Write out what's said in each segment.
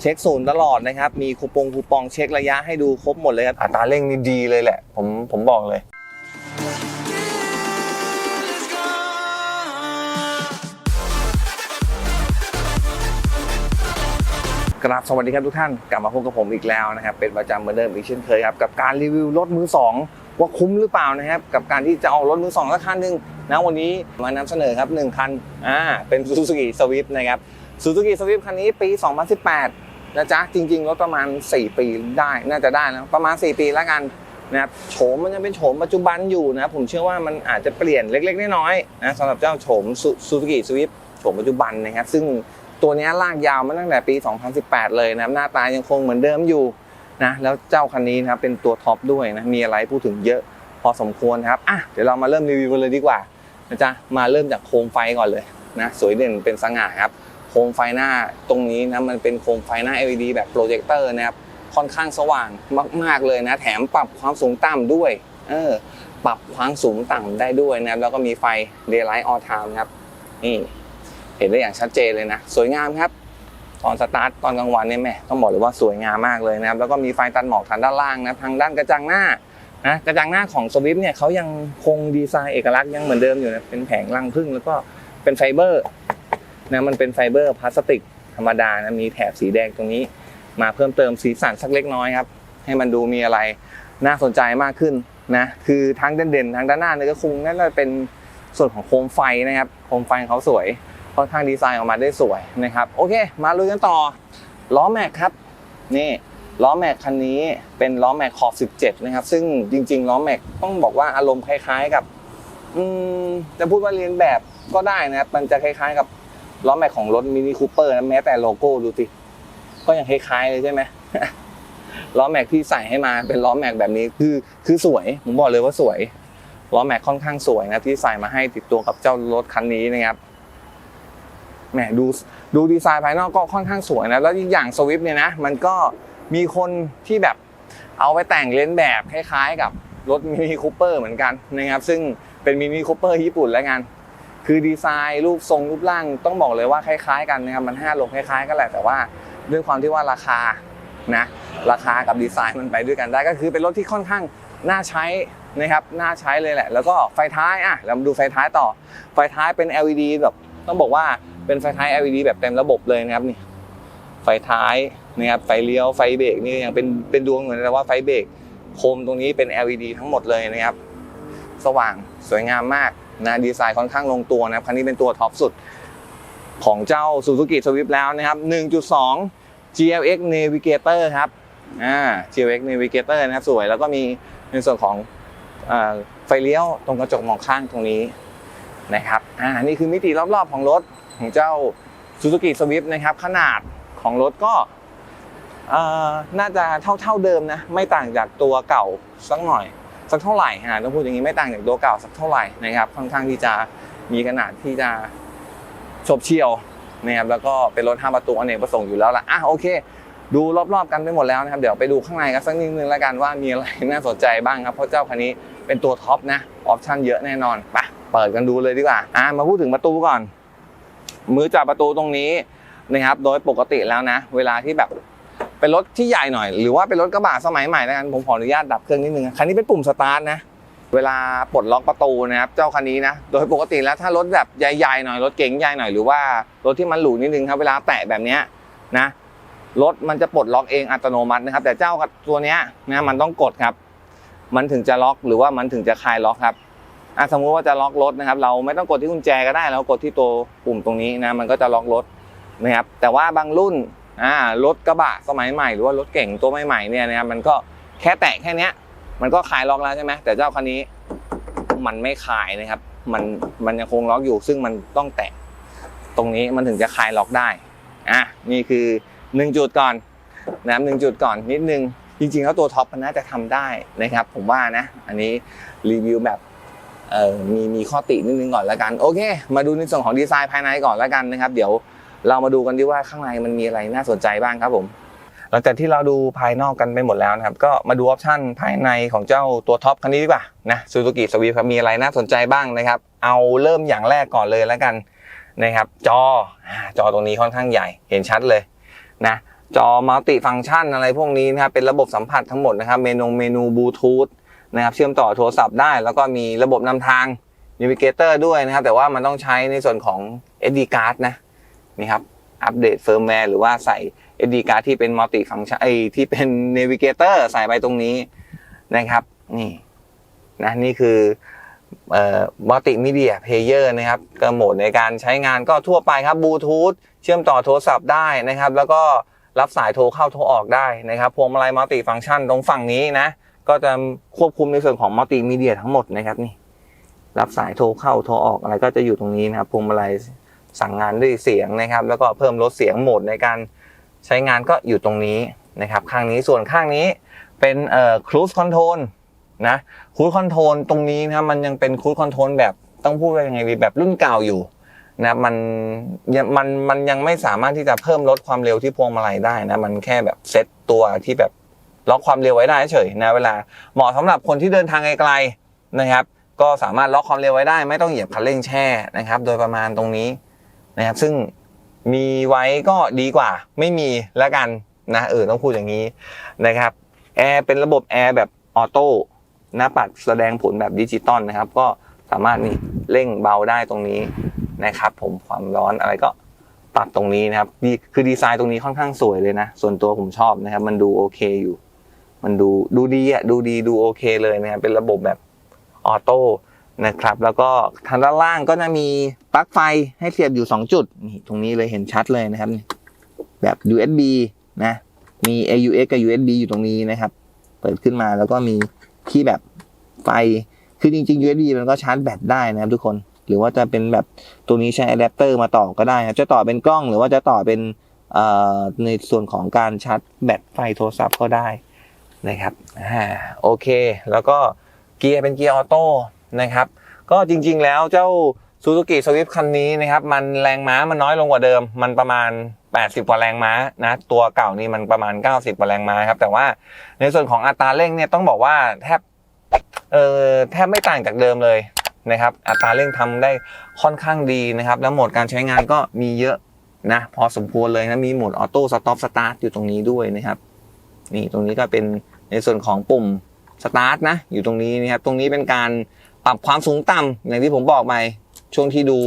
เช็คศูนย์ตลอดนะครับ มีคูปองคูปองเช็คระยะให้ดูครบหมดเลยครับอัตราเร่งนี่ดีเลยแหละ ผมผมบอกเลยกราบสวัสดีครับทุกท่านกลับมาพบกับผมอีกแล้วนะครับ เป็นประจำเหมือนเดิมอีกเช่นเคยครับ กับการรีวิวรถมือสองว่าคุ้มหรือเปล่านะครับ กับการที่จะเอารถมือสองสักคันหนึ่งนะวันนี้มานำเสนอครับหนึ่งคันอ่าเป็น Suzuki Swift นะครับ Suzuki Swift คันนี้ปี 2018 นะจ๊ะ จริงๆรถประมาณ 4 ปีได้น่าจะได้นะประมาณ 4 ปีแล้วกันนะครับโฉมมันยังเป็นโฉมปัจจุบันอยู่นะครับผมเชื่อว่ามันอาจจะเปลี่ยนเล็กๆน้อยๆนะสำหรับเจ้าโฉม Suzuki Swift โฉมปัจจุบันนะครับ ซึ่งตัวนี้ลากยาวมาตั้งแต่ปี 2018 เลยนะหน้าตายังคงเหมือนเดิมอยู่นะแล้วเจ้าคันนี้นะครับเป็นตัวท็อปด้วยนะมีอะไรพูดถึงเยอะพอสมควรครับอะเดี๋ยวเรามาเริ่มรีวิวกันเลยดีกว่านะจ๊ะมาเริ่มจากโคมไฟก่อนเลยนะสวยเด่นเป็นสง่าครับ มไฟหน้าตรงนี้นะมันเป็นโคมไฟหน้า LED แบบโปรเจคเตอร์นะครับค่อนข้างสว่างมาก ๆเลยนะ แถมปรับความสูงต่ำด้วยเออปรับความสูงต่ำได้ด้วยนะครับแล้วก็มีไฟ Daylight All Time ครับนี่เห็นได้อย่างชัดเจนเลยนะ สวยงามครับ ตอนสตาร์ทตอนกลางวันเนี่ยแม่ต้องบอกเลยว่าสวยงามมากเลยนะครับแล้วก็มีไฟตัดหมอกทางด้านล่างนะทางด้านกระจังหน้านะกระจังหน้าของสวิฟเนี่ยเขายังคงดีไซน์เอกลักษณ์ยังเหมือนเดิมอยู่นะเป็นแผงรังผึ้งแล้วก็เป็นไฟเบอร์ นะมันเป็นไฟเบอร์พลาสติกธรรมดานะมีแถบสีแดงตรงนี้ มาเพิ่มเติมสีสันสักเล็กน้อยครับ ให้มันดูมีอะไรน่าสนใจมากขึ้นนะคือทั้งเด่นๆทางด้านหน้าเนี่ยก็คงน่าจะเป็นส่วนของโคมไฟนะครับโคมไฟเขาสวยค่อนข้างดีไซน์ออกมาได้สวยนะครับโอเค มาลุยกันต่อล้อแม็กครับนี่ล้อแม็กคันนี้เป็นล้อแม็กขอบ 17 นะครับ ซึ่งจริงๆล้อแม็กต้องบอกว่าอารมณ์คล้ายๆกับอืมจะพูดว่าเรียนแบบก็ได้นะครับมันจะคล้ายๆกับ ล้อแม็กของรถมินิคูเปอร์นะแม้แต่โลโก้ดูสิก็ยังคล้ายๆเลยใช่ไหมล้อแม็กที่ใส่ให้มาเป็นล้อแม็กแบบนี้คือคือสวยผมบอกเลยว่าสวยล้อแม็กค่อนข้างสวยนะที่ใส่มาให้ติดตัวกับเจ้ารถคันนี้นะครับแหมดูดูดีไซน์ภายนอกก็ค่อนข้างสวยนะแล้วอีกอย่างสวิฟเนี่ยนะมันก็มีคนที่แบบเอาไปแต่งเลนแบบคล้ายๆ กับรถมินิคูเปอร์เหมือนกันนะครับซึ่งเป็นมินิคูเปอร์ญี่ปุ่นแล้วกัน คือดีไซน์รูปทรงรูปร่างต้องบอกเลยว่าคล้ายๆ กันนะครับมันห้าลงคล้ายๆกันแหละแต่ว่าด้วยความที่ว่าราคานะราคากับดีไซน์มันไปด้วยกันได้ก็คือเป็นรถที่ค่อนข้างน่าใช้นะครับน่าใช้เลยแหละ แล้วก็ไฟท้ายอะเรามาดูไฟท้ายต่อ ไฟท้ายเป็น LED แบบต้องบอกว่าเป็นไฟท้าย LED แบบเต็มระบบเลยนะครับนี่ไฟท้ายนะครับไฟเลี้ยวไฟเบรกนี่ยังเป็นเป็นดวงเหมือนแต่ว่าไฟเบรกโคมตรงนี้เป็น LED ทั้งหมดเลยนะครับ สว่างสวยงามมาก นะดีไซน์ค่อนข้างลงตัวนะครับคันนี้เป็นตัวท็อปสุดของเจ้า Suzuki Swift แล้วนะครับ 1.2 GLX Navigator ครับอ่า GLX Navigator นะครับสวยแล้วก็มีในส่วนของอไฟเลี้ยวตรงกระจกมองข้างตรงนี้นะครับอ่านี่คือมิติรอบๆของรถของเจ้า Suzuki Swift นะครับ ขนาดของรถก็น่าจะเท่าๆเดิมนะ ไม่ต่างจากตัวเก่าสักหน่อย สักเท่าไหร่ฮะต้องพูดอย่างนี้ไม่ต่างจากตัวเก่าสักเท่าไหร่นะครับค่อนข้างที่จะมีขนาดที่จะฉบเฉี่ยวนะครับแล้วก็เป็นรถ5ประตูอเนกประสงค์อยู่แล้วล่ะอะโอเค ดูรอบๆกันไปหมดแล้วนะครับเดี๋ยวไปดูข้างในกันสักนิดนึงแล้วกันว่ามีอะไรน่าสนใจบ้างครับเพราะเจ้าคันนี้เป็นตัวท็อปนะออปชั่นเยอะแน่นอนไปเปิดกันดูเลยดีกว่าอะมาพูดถึงประตูก่อน มือจับประตูตรงนี้นะครับโดยปกติแล้วนะ เวลาที่แบบ เป็นรถที่ใหญ่หน่อย หรือว่าเป็นรถกระบะสมัยใหม่แล้วกันผมขออนุญาตดับเครื่องนิดนึงคันนี้เป็นปุ่มสตาร์ทนะเวลาปลดล็อกประตูนะครับเจ้าคันนี้นะโดยปกติแล้วถ้ารถแบบใหญ่ๆหน่อยรถเก๋งใหญ่หน่อยหรือว่ารถที่มันหรูนิดนึงครับเวลาแตะแบบนี้นะรถมันจะปลดล็อกเองอัตโนมัตินะครับ แต่เจ้าตัวเนี้ยนะมันต้องกดครับ มันถึงจะล็อกหรือว่ามันถึงจะคลายล็อกครับอะสมมุติว่าจะล็อกรถนะครับ เราไม่ต้องกดที่กุญแจก็ได้เรากดที่ตัวปุ่มตรงนี้นะมันก็จะล็อกรถนะครับแต่ว่าบางรุ่น อ่ารถกระบะสมัยใหม่หรือว่ารถเก่งตัวใหม่ๆเนี่ยนะครับมันก็แค่แตะแค่เนี้ย มันก็คลายล็อกแล้วใช่ไหมแต่เจ้าคันนี้มันไม่คลายนะครับ มันมันยังคงล็อกอยู่ ซึ่งมันต้องแตะตรงนี้มันถึงจะคลายล็อกได้อะนี่คือหนึ่งจุดก่อนนะครับหนึ่งจุดก่อนนิดนึงจริงๆแล้วตัวท็อปมันน่าจะทำได้นะครับ ผมว่านะ อันนี้รีวิวแบบเอ่อมีมีข้อตินิดนึงก่อนแล้วกันโอเค มาดูในส่วนของดีไซน์ภายในก่อนแล้วกันนะครับ เดี๋ยว เรามาดูกันดีว่าข้างในมันมีอะไรน่าสนใจบ้างครับผม หลังจากที่เราดูภายนอกกันไปหมดแล้วนะครับ ก็มาดูออปชันภายในของเจ้าตัวท็อปคันนี้ดีกว่านะซูซูกิสวีครับมีอะไรน่าสนใจบ้างนะครับ เอาเริ่มอย่างแรกก่อนเลยแล้วกันนะครับจอจอตรงนี้ค่อนข้างใหญ่เห็นชัดเลยนะจอมัลติฟัง c t ชันอะไรพวกนี้นะครับเป็นระบบสัมผัสทั้งหมดนะครับเมนูเมนูบลูทูธนะครับเชื่อมต่อโทรศัพท์ได้ แล้วก็มีระบบนำทาง Navigator ด้วยนะครับ แต่ว่ามันต้องใช้ในส่วนของ SD card นะ นี่ครับอัปเดตเฟิร์มแวร์หรือว่าใส่ SD card ที่เป็นมัลติฟังชันไอที่เป็น Navigator ใส่ไปตรงนี้นะครับ นี่นะนี่คือมัลติมีเดียเพลเยอร์นะครับก็โหมดในการใช้งานก็ทั่วไปครับบลูทูธเชื่อมต่อโทรศัพท์ได้นะครับ แล้วก็รับสายโทรเข้าโทรออกได้นะครับพวงมาลัยมัลติฟังชันตรงฝั่งนี้นะ ก็จะควบคุมในส่วนของมัลติมีเดียทั้งหมดนะครับนี่รับสายโทรเข้าโทรออกอะไรก็จะอยู่ตรงนี้นะครับพวงมาลัย สั่งงานด้วยเสียงนะครับ แล้วก็เพิ่มลดเสียงโหมดในการใช้งานก็อยู่ตรงนี้นะครับ ข้างนี้ส่วนข้างนี้เป็นเอ่อ cruise control นะค u i คอนโทรลตรงนี้นะมันยังเป็นค u i คอนโทรลแบบต้องพูดว่ายังไงดีแบบรุ่นเก่าอยู่นะมันมันมันยังไม่สามารถที่จะเพิ่มลดความเร็วที่พวงมาลัยได้นะมันแค่แบบเซตตัวที่แบบล็อกความเร็วไว้ได้เฉยนะเวลาเหมาะสำหรับคนที่เดินทางไกลๆนะครับ ก็สามารถล็อกความเร็วไว้ได้ ไม่ต้องเหยียบคันเร่งแช่นะครับ โดยประมาณตรงนี้ นะครับซึ่งมีไว้ก็ดีกว่าไม่มีแล้วกันนะเออต้องพูดอย่างนี้นะครับแอร์เป็นระบบแอร์แบบออโต้หน้าปัดแสดงผลแบบดิจิตอลนะครับ ก็สามารถนี่เร่งเบาได้ตรงนี้นะครับ ผมความร้อนอะไรก็ปรับตรงนี้นะครับดีคือดีไซน์ตรงนี้ค่อนข้างสวยเลยนะ ส่วนตัวผมชอบนะครับ มันดูโอเคอยู่ มันดูดูดีอะดูดีดูโอเคเลยนะครับเป็นระบบแบบออโต้ นะครับ แล้วก็ทางด้านล่างก็จะมีปลั๊กไฟให้เสียบอยู่ 2 จุดนี่ตรงนี้เลยเห็นชัดเลยนะครับ แบบ USB นะ มี AUX กับ USB อยู่ตรงนี้นะครับ เปิดขึ้นมาแล้วก็มีที่แบบไฟ คือจริงๆ USB มันก็ชาร์จแบตได้นะครับทุกคน หรือว่าจะเป็นแบบตัวนี้ใช้อะแดปเตอร์มาต่อก็ได้ครับ จะต่อเป็นกล้องหรือว่าจะต่อเป็นในส่วนของการชาร์จแบตไฟโทรศัพท์ก็ได้นะครับ อ่า โอเค แล้วก็เกียร์เป็นเกียร์ออโต้ นะครับ ก็จริงๆแล้วเจ้า Suzuki Swift คันนี้นะครับ มันแรงม้ามันน้อยลงกว่าเดิม มันประมาณ 80 กว่าแรงม้านะ ตัวเก่านี่มันประมาณ 90 กว่าแรงม้าครับ แต่ว่าในส่วนของอัตราเร่งเนี่ยต้องบอกว่าแทบเออแทบไม่ต่างจากเดิมเลยนะครับ อัตราเร่งทำได้ค่อนข้างดีนะครับ แล้วโหมดการใช้งานก็มีเยอะนะพอสมควรเลยนะ มีโหมดออโต้สต็อปสตาร์ทอยู่ตรงนี้ด้วยนะครับ นี่ตรงนี้ก็เป็นในส่วนของปุ่มสตาร์ทนะอยู่ตรงนี้นะครับ ตรงนี้เป็นการ ปรับความสูงต่ำอย่างที่ผมบอกไปช่วงที่ดู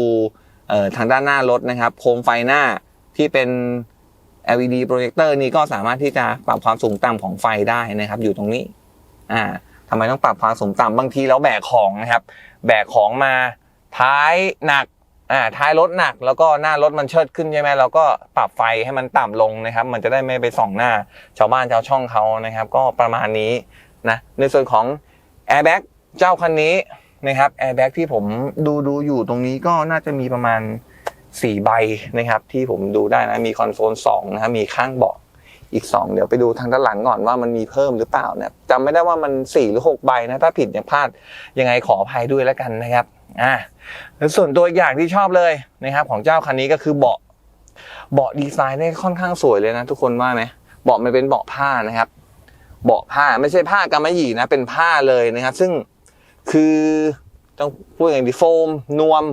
ทางด้านหน้ารถนะครับ โคมไฟหน้าที่เป็น LED โปรเจคเตอร์นี่ก็สามารถที่จะปรับความสูงต่ำของไฟได้นะครับ อยู่ตรงนี้อ่าทำไมต้องปรับความสูงต่ำบางทีแล้วแบกของนะครับ แบกของมาท้ายหนักอ่าท้ายรถหนักแล้วก็หน้ารถมันเชิดขึ้นใช่ไหมเราก็ปรับไฟให้มันต่ำลงนะครับ มันจะได้ไม่ไปส่องหน้าชาวบ้านชาวช่องเขานะครับ ก็ประมาณนี้นะในส่วนของ Airbag เจ้าคันนี้ นะครับ Airbag ที่ผมดูดูอยู่ตรงนี้ก็น่าจะมีประมาณ 4 ใบนะครับที่ผมดูได้นะมีคอนโซล2นะครับมีข้างเบาะอีก 2 เดี๋ยวไปดูทางด้านหลังก่อนว่ามันมีเพิ่มหรือเปล่านะจำไม่ได้ว่ามัน 4 หรือ 6 ใบนะถ้าผิดอย่างพลาดยังไงขออภัยด้วยแล้วกันนะครับอ่าแล้วส่วนตัวอย่างที่ชอบเลยนะครับของเจ้าคันนี้ก็คือเบาะเบาะดีไซน์ได้ค่อนข้างสวยเลยนะทุกคนว่าไหมเบาะมันเป็นเบาะผ้านะครับ เบาะผ้าไม่ใช่ผ้ากำมะหยี่นะเป็นผ้าเลยนะครับ ซึ่ง คือต้องพูดอย่างดีโฟมนวม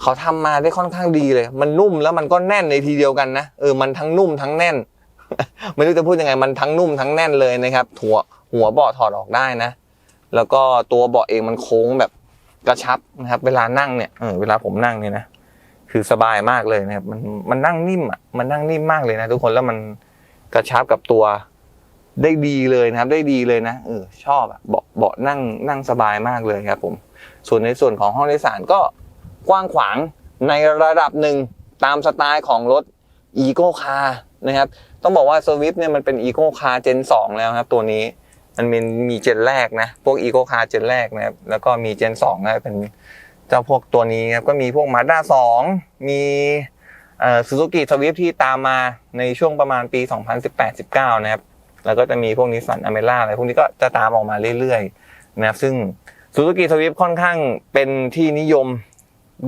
เขาทำมาได้ค่อนข้างดีเลย มันนุ่มแล้วมันก็แน่นในทีเดียวกันนะเออมันทั้งนุ่มทั้งแน่น ไม่รู้จะพูดยังไงมันทั้งนุ่มทั้งแน่นเลยนะครับหัวหัวเบาะถอดออกได้นะ แล้วก็ตัวเบาะเองมันโค้งแบบกระชับนะครับ เวลานั่งเนี่ยเออเวลาผมนั่งเนี่ยนะคือสบายมากเลยนะครับมันมันนั่งนิ่มอะมันนั่งนิ่มมากเลยนะ ทุกคนแล้วมันกระชับกับตัวได้ดีเลยนะครับ ได้ดีเลยนะเออชอบอะเบา เบาะนั่งนั่งสบายมากเลยครับผม ส่วนในส่วนของห้องโดยสารก็กว้างขวางในระดับหนึ่งตามสไตล์ของรถ e c o Car นะครับ ต้องบอกว่า Swift เนี่ยมันเป็น e c o Car Gen 2แล้วครับตัวนี้มันมีมีเจนแรกนะ พวก e c o Car เจนแรกนะครับ แล้วก็มี Gen 2นะเป็นเจ้าพวกตัวนี้ครับก็มีพวก Mazda 2มีเอ่อ Suzuki Swift ที่ตามมาในช่วงประมาณปี 2018-19 นะครับ แล้วก็จะมีพวกนิสสันอเมร่าอะไรพวกนี้ก็จะตามออกมาเรื่อยๆนะครับซึ่ง Suzuki Swift ค่อนข้างเป็นที่นิยม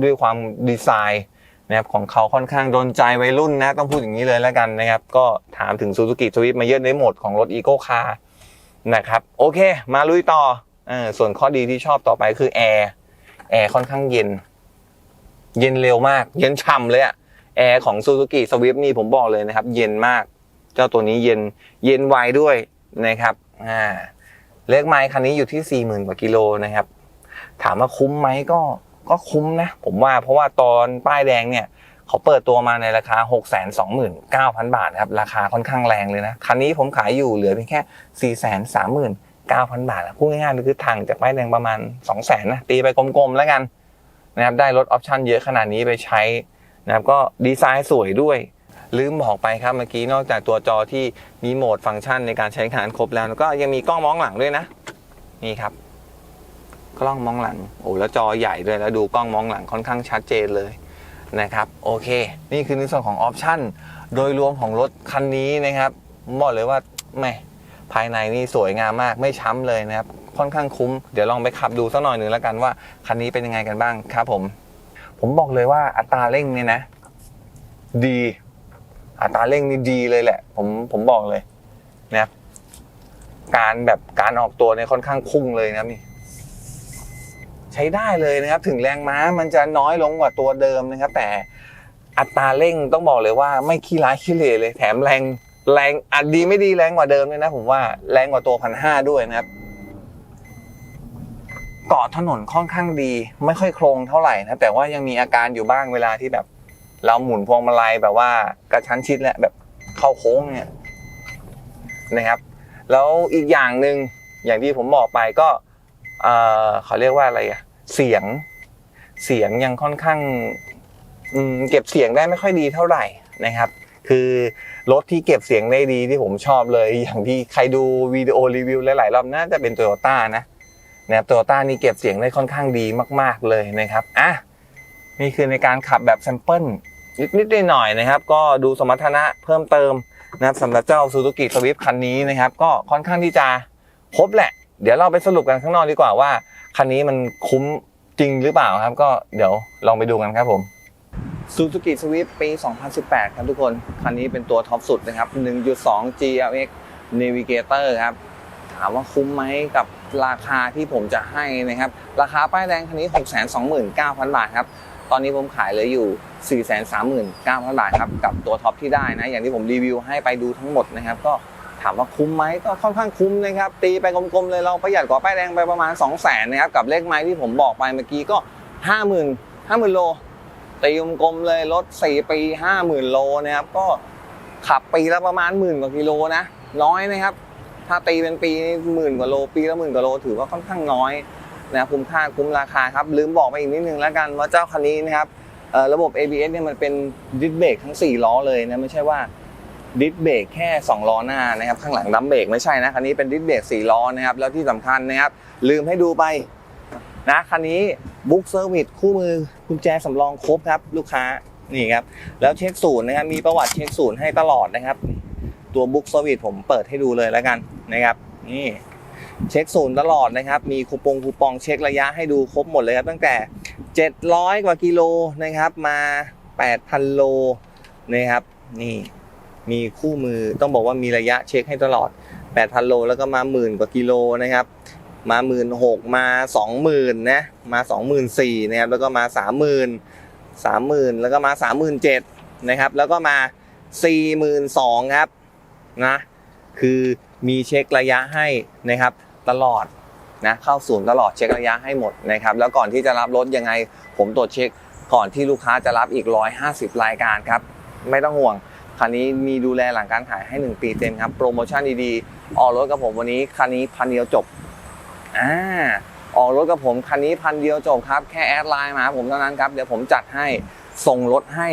ด้วยความดีไซน์นะครับของเขาค่อนข้างโดนใจวัยรุ่นนะต้องพูดอย่างนี้เลยแล้วกันนะครับ ก็ถามถึง Suzuki Swift มาเยอะในโหมดของรถ Eco Car นะครับโอเค มาลุยต่ออส่วนข้อดีที่ชอบต่อไปคือแอร์แอร์ค่อนข้างเย็น เย็นเร็วมาก เย็นฉ่ำเลยอะแอร์ของ Suzuki Swift นี่ผมบอกเลยนะครับ เย็นมาก เจ้าตัวนี้เย็นเย็นไวด้วยนะครับอ่าเลขไมล์คันนี้อยู่ที่40,000กว่ากิโลนะครับ ถามว่าคุ้มไหมก็ก็คุ้มนะ ผมว่าเพราะว่าตอนป้ายแดงเนี่ยเขาเปิดตัวมาในราคา 6 2 9 0 0 0 บาทนะครับราคาค่อนข้างแรงเลยนะ คันนี้ผมขายอยู่เหลือเพียงแค่ 4 3 9 0 0 0 บาทอะพูดง่ายๆคือทางจากป้ายแดงประมาณ 2 0 0 0 0นนะตีไปกลมๆแล้วกันนะครับได้รถออปชั่นเยอะขนาดนี้ไปใช้นะครับก็ดีไซน์สวยด้วย ลืมบอกไปครับเมื่อกี้นอกจากตัวจอที่มีโหมดฟังก์ชันในการใช้งานครบแล้วก็ยังมีกล้องมองหลังด้วยนะ นี่ครับ กล้องมองหลังโอ้แล้วจอใหญ่ด้วยแล้วดูกล้องมองหลังค่อนข้างชัดเจนเลยนะครับโอเค นี่คือในส่วนของออปชั่นโดยรวมของรถคันนี้นะครับบอกเลยว่าแม่ภายในนี่สวยงามมากไม่ช้ำเลยนะครับค่อนข้างคุ้ม เดี๋ยวลองไปขับดูสักหน่อยหนึ่งแล้วกันว่าคันนี้เป็นยังไงกันบ้างครับผม ผมบอกเลยว่าอัตราเร่งเนี่ยนะ ดี อัตราเร่งนี่ดีเลยแหละ ผมผมบอกเลยนะครับการแบบการออกตัวเนี่ยค่อนข้างพุ่งเลยนะครับนี่ใช้ได้เลยนะครับ ถึงแรงม้ามันจะน้อยลงกว่าตัวเดิมนะครับ แต่อัตราเร่งต้องบอกเลยว่าไม่ขี้ร้ายขี้เหร่เลย แถมแรงแรงอัดดีไม่ดีแรงกว่าเดิมเลยนะ ผมว่าแรงกว่าตัวพันห้าด้วยนะครับเกาะถนนค่อนข้างดี ไม่ค่อยโครงเท่าไหร่นะแต่ว่ายังมีอาการอยู่บ้างเวลาที่แบบ เราหมุนพวงมาลัยแบบว่ากระชั้นชิดและแบบเข้าโค้งเนี่ยนะครับ แล้วอีกอย่างหนึ่งอย่างที่ผมบอกไปก็เเขาเรียกว่าอะไรอะเสียงเสียงยังค่อนข้างเก็บเสียงได้ไม่ค่อยดีเท่าไหร่นะครับ คือรถที่เก็บเสียงได้ดีที่ผมชอบเลย อย่างที่ใครดูวิดีโอรีวิวหลายๆรอบน่าจะเป็นโตโยต้านะนะครับโตโยต้านี่เก็บเสียงได้ค่อนข้างดีมาก ๆเลยนะครับอะนี่คือในการขับแบบแซมเปิล นิดๆหน่อยๆนะครับ ก็ดูสมรรถนะเพิ่มเติมนะครับสำหรับเจ้า Suzuki Swift คันนี้นะครับ ก็ค่อนข้างที่จะครบแหละ เดี๋ยวเราไปสรุปกันข้างนอกดีกว่าว่า คันนี้มันคุ้มจริงหรือเปล่าครับ ก็เดี๋ยวลองไปดูกันครับผม Suzuki Swift ปี 2018 ครับทุกคน คันนี้เป็นตัวท็อปสุดนะครับ 1.2 GLX Navigator ครับ ถามว่าคุ้มไหมกับราคาที่ผมจะให้นะครับ ราคาป้ายแดงคันนี้ 629,000 บาทครับ ตอนนี้ผมขายเหลืออยู่ 439,000 บาทครับกับตัวท็อปที่ได้นะ อย่างที่ผมรีวิวให้ไปดูทั้งหมดนะครับ ก็ถามว่าคุ้มไหมก็ค่อนข้างคุ้มนะครับ ตีไปกลมๆเลยเราประหยัดกว่าป้ายแดงไปประมาณ 200,000นะครับ กับเลขไม้ที่ผมบอกไปเมื่อกี้ก็ 50,000 50,000 โล ตีกลมๆเลยรถ4ปี 50,000 โลนะครับก็ขับปีละประมาณหมื่นกว่ากิโลนะน้อยนะครับ ถ้าตีเป็นปีหมื่นกว่าโล ปีละหมื่นกว่าโล ถือว่าค่อนข้างน้อยนะคุ้มค่าคุ้มราคาครับลืมบอกไปอีกนิดนึงแล้วกันว่าเจ้าคันนี้นะครับ ระบบ ABS เนี่ยมันเป็นดิสเบรกทั้ง 4 ล้อเลยนะไม่ใช่ว่าดิสเบรกแค่ 2 ล้อหน้านะครับข้างหลังดัมเบรกไม่ใช่นะคันนี้เป็นดิสเบรก4ล้อนะครับแล้วที่สำคัญนะครับลืมให้ดูไปนะคันนี้บุ๊กเซอร์วิสคู่มือกุญแจสำรองครบครับลูกค้านี่ครับแล้วเช็คศูนย์นะครับมีประวัติเช็คศูนย์ให้ตลอดนะครับ ตัวบุ๊กเซอร์วิสผมเปิดให้ดูเลยแล้วกันนะครับนี่เช็คศูนย์ตลอดนะครับ มีคูปองคูปองเช็คระยะให้ดูครบหมดเลยครับตั้งแต่ 700 กว่ากิโลนะครับมา 8,000 โลนะครับนี่มีคู่มือต้องบอกว่ามีระยะเช็คให้ตลอด 8,000 โลแล้วก็มาหมื่นกว่ากิโลนะครับมาหมื่นหกมาสองหมื่นนะมาสองหมื่นสี่นะครับแล้วก็มาสามหมื่นสามหมื่นแล้วก็มาสามหมื่นเจ็ดนะครับแล้วก็มาสี่หมื่นสองครับนะคือมีเช็คระยะให้นะครับตลอด นะเข้าศูนย์ตลอดเช็คระยะให้หมดนะครับแล้วก่อนที่จะรับรถยังไง ผมตรวจเช็คก่อนที่ลูกค้าจะรับอีก 150 รายการครับไม่ต้องห่วงคันนี้มีดูแลหลังการขายให้ 1 ปีเต็มครับโปรโมชั่นดีๆออกรถกับผมวันนี้คันนี้พันเดียวจบอ่าออกรถกับผมคันนี้พันเดียวจบครับแค่แอดไลน์มาผมเท่านั้นครับเดี๋ยวผมจัดให้ส่งรถให้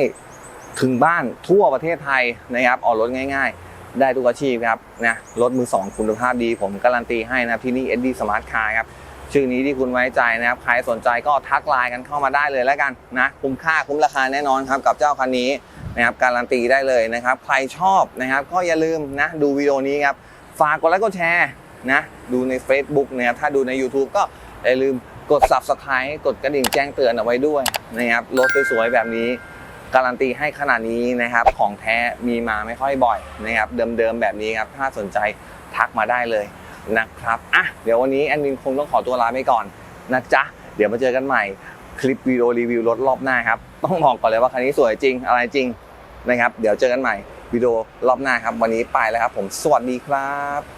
ถึงบ้านทั่วประเทศไทยนะครับออกรถง่าย ๆ ได้ทุกอาชีพครับนะรถมือสองคุณภาพดี ผมการันตีให้นะครับที่นี่ SD Smart Car ครับชื่อนี้ที่คุณไว้ใจนะครับใครสนใจก็ทักไลน์กันเข้ามาได้เลยแล้วกันนะคุ้มค่าคุ้มราคาแน่นอนครับกับเจ้าคันนี้นะครับการันตีได้เลยนะครับ ใครชอบนะครับ ก็อย่าลืมนะดูวิดีโอนี้ครับฝากกดไลค์กดแชร์นะดูใน Facebook นะครับถ้าดูใน YouTube ก็อย่าลืมกด Subscribe กดกระดิ่งแจ้งเตือนเอาไว้ด้วยนะครับรถสวยๆแบบนี้ การันตีให้ขนาดนี้นะครับ ของแท้มีมาไม่ค่อยบ่อยนะครับ เดิมๆแบบนี้ครับ ถ้าสนใจทักมาได้เลยนะครับอะเดี๋ยววันนี้แอดมินคงต้องขอตัวลาไปก่อนนะจ๊ะ เดี๋ยวมาเจอกันใหม่ คลิปวิดีโอรีวิวรถรอบหน้าครับ ต้องบอกก่อนเลยว่าคันนี้สวยจริงอะไรจริงนะครับ เดี๋ยวเจอกันใหม่วิดีโอรอบหน้าครับ วันนี้ไปแล้วครับ ผมสวัสดีครับ